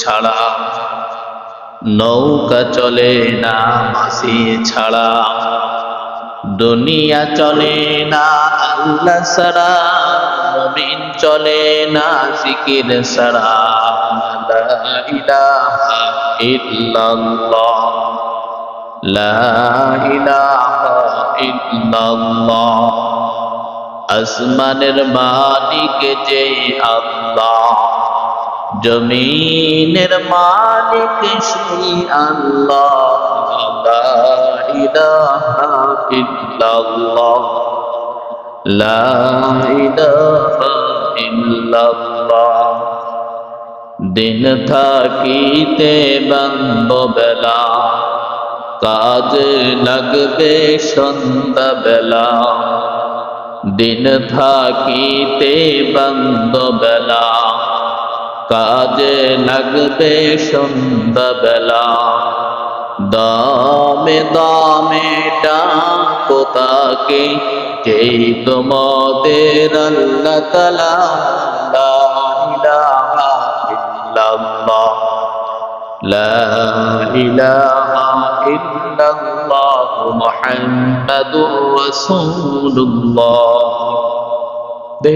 ছাড়া নৌকা চলে না মাসি ছাড়া দুনিয়া চলে না, আল্লাহ সারা মুমিন চলে না, জিকির সারা আসমানের মালিক যে আল্লাহ। জমিনের মালিক সেই আল্লাহ, লা ইলাহা ইল্লাল্লাহ, লা ইলাহা ইল্লাল্লাহ। দিন থাকিতে বন্ধ বেলা, কাজ লাগবে সন্ধ্যা বেলা দিন থাকিতে বন্ধ বেলা কাজে লাগবে সন্ধ্যা বেলা দামে দামে ডাকো তাকে, যেই তোমাদের আল্লাহ তালা মুহাম্মাদুর রাসূলুল্লাহ। দে